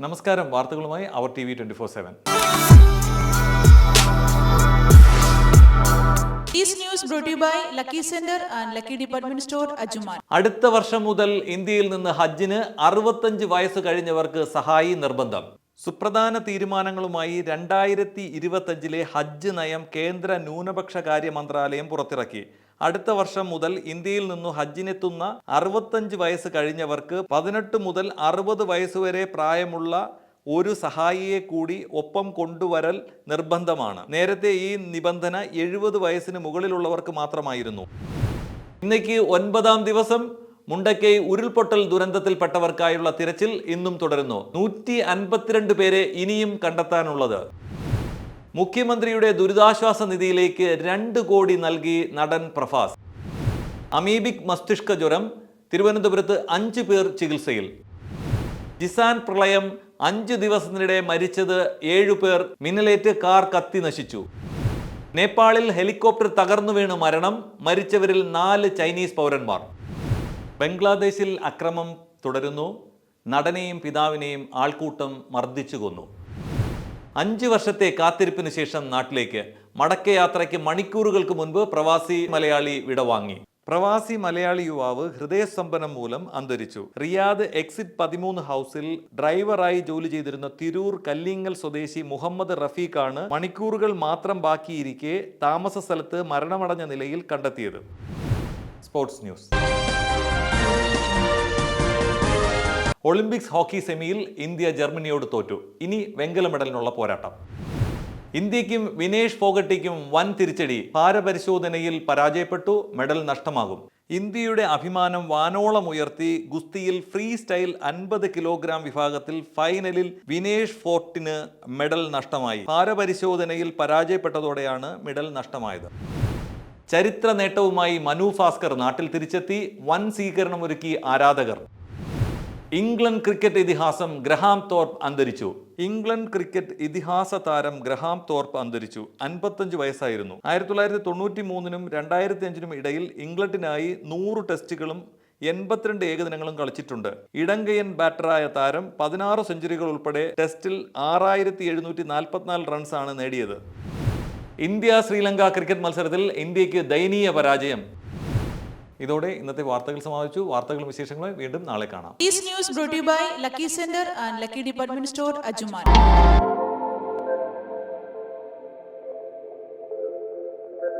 നമസ്കാരം വാർത്തകളുമായി അവർ T V twenty four seven. അടുത്ത വർഷം മുതൽ ഇന്ത്യയിൽ നിന്ന് ഹജ്ജിന് അറുപത്തഞ്ച് വയസ്സ് കഴിഞ്ഞവർക്ക് സഹായി നിർബന്ധം. സുപ്രധാന തീരുമാനങ്ങളുമായി രണ്ടായിരത്തി ഇരുപത്തഞ്ചിലെ ഹജ്ജ് നയം കേന്ദ്ര ന്യൂനപക്ഷ കാര്യ മന്ത്രാലയം പുറത്തിറക്കി. അടുത്ത വർഷം മുതൽ ഇന്ത്യയിൽ നിന്നു ഹജ്ജിനെത്തുന്ന അറുപത്തഞ്ച് വയസ്സ് കഴിഞ്ഞവർക്ക് പതിനെട്ട് മുതൽ അറുപത് വയസ്സുവരെ പ്രായമുള്ള ഒരു സഹായിയെ കൂടി ഒപ്പം കൊണ്ടുവരൽ നിർബന്ധമാണ്. നേരത്തെ ഈ നിബന്ധന എഴുപത് വയസ്സിന് മുകളിലുള്ളവർക്ക് മാത്രമായിരുന്നു. ഇന്നേക്ക് ഒൻപതാം ദിവസം മുണ്ടക്കൈ ഉരുൾപൊട്ടൽ ദുരന്തത്തിൽപ്പെട്ടവർക്കായുള്ള തിരച്ചിൽ ഇന്നും തുടരുന്നു. നൂറ്റി അൻപത്തിരണ്ട് പേരെ ഇനിയും കണ്ടെത്താനുള്ളത്. മുഖ്യമന്ത്രിയുടെ ദുരിതാശ്വാസ നിധിയിലേക്ക് രണ്ട് കോടി നൽകി നടൻ പ്രഭാസ്. അമീബിക് മസ്തിഷ്ക ജ്വരം തിരുവനന്തപുരത്ത് അഞ്ച് പേർ ചികിത്സയിൽ. ജിസാൻ പ്രളയം അഞ്ച് ദിവസത്തിനിടെ മരിച്ചത് ഏഴു പേർ മിന്നലേറ്റ് കാർ കത്തി നശിച്ചു. നേപ്പാളിൽ ഹെലികോപ്റ്റർ തകർന്നു വീണ് മരണം മരിച്ചവരിൽ നാല് ചൈനീസ് പൗരന്മാർ. ബംഗ്ലാദേശിൽ അക്രമം തുടരുന്നു നടനെയും പിതാവിനെയും ആൾക്കൂട്ടം മർദ്ദിച്ചു കൊന്നു. അഞ്ച് വർഷത്തെ കാത്തിരിപ്പിന് ശേഷം നാട്ടിലേക്ക് മടക്കയാത്രയ്ക്ക് മണിക്കൂറുകൾക്ക് മുൻപ് പ്രവാസി മലയാളി വിടവാങ്ങി പ്രവാസി മലയാളി യുവാവ് ഹൃദയസ്തംഭനം മൂലം അന്തരിച്ചു. റിയാദ് എക്സിറ്റ് പതിമൂന്ന് ഹൗസിൽ ഡ്രൈവറായി ജോലി ചെയ്തിരുന്ന തിരൂർ കല്ലിങ്ങൽ സ്വദേശി മുഹമ്മദ് റഫീഖാണ് മണിക്കൂറുകൾ മാത്രം ബാക്കിയിരിക്കെ താമസ സ്ഥലത്ത് മരണമടഞ്ഞ നിലയിൽ കണ്ടെത്തിയത്. Sports news. ഒളിമ്പിക്സ് ഹോക്കി സെമിയിൽ ഇന്ത്യ ജർമ്മനിയോട് തോറ്റു. ഇനി വെങ്കല മെഡലിനുള്ള പോരാട്ടം. ഇന്ത്യക്കും വിനേഷ് ഫോഗട്ടിക്കും വൻ തിരിച്ചടി. ഭാരപരിശോധനയിൽ പരാജയപ്പെട്ടു മെഡൽ നഷ്ടമാകും. ഇന്ത്യയുടെ അഭിമാനം വാനോളം ഉയർത്തി ഗുസ്തിയിൽ ഫ്രീ സ്റ്റൈൽ അൻപത് കിലോഗ്രാം വിഭാഗത്തിൽ ഫൈനലിൽ വിനേഷ് ഫോർട്ടിന് മെഡൽ നഷ്ടമായി. ഭാരപരിശോധനയിൽ പരാജയപ്പെട്ടതോടെയാണ് മെഡൽ നഷ്ടമായത്. ചരിത്ര നേട്ടവുമായി മനു ഭാസ്കർ നാട്ടിൽ തിരിച്ചെത്തി വൻ സ്വീകരണമൊരുക്കി ആരാധകർ. ഇംഗ്ലണ്ട് ക്രിക്കറ്റ് ഇതിഹാസം ഗ്രഹാം തോർപ്പ് അന്തരിച്ചു. ഇംഗ്ലണ്ട് ക്രിക്കറ്റ് ഇതിഹാസ താരം ഗ്രഹാം തോർപ്പ് അന്തരിച്ചു. അൻപത്തഞ്ച് വയസ്സായിരുന്നു. ആയിരത്തി തൊള്ളായിരത്തി തൊണ്ണൂറ്റി മൂന്നിനും രണ്ടായിരത്തി അഞ്ചിനും ഇടയിൽ ഇംഗ്ലണ്ടിനായി നൂറ് ടെസ്റ്റുകളും എൺപത്തിരണ്ട് ഏകദിനങ്ങളും കളിച്ചിട്ടുണ്ട്. ഇടങ്കയൻ ബാറ്ററായ താരം പതിനാറ് സെഞ്ചുറികൾ ഉൾപ്പെടെ ടെസ്റ്റിൽ ആറായിരത്തി എഴുന്നൂറ്റി നാൽപ്പത്തിനാല് റൺസാണ് നേടിയത്. ഇന്ത്യ ശ്രീലങ്ക ക്രിക്കറ്റ് മത്സരത്തിൽ ഇന്ത്യയ്ക്ക് ദയനീയ പരാജയം. ഇതോടെ ഇന്നത്തെ വാർത്തകൾ സമാപിച്ചു. വാർത്തകളും വിശേഷങ്ങളും വീണ്ടും നാളെ കാണാം. News by brought centre and lucky department store and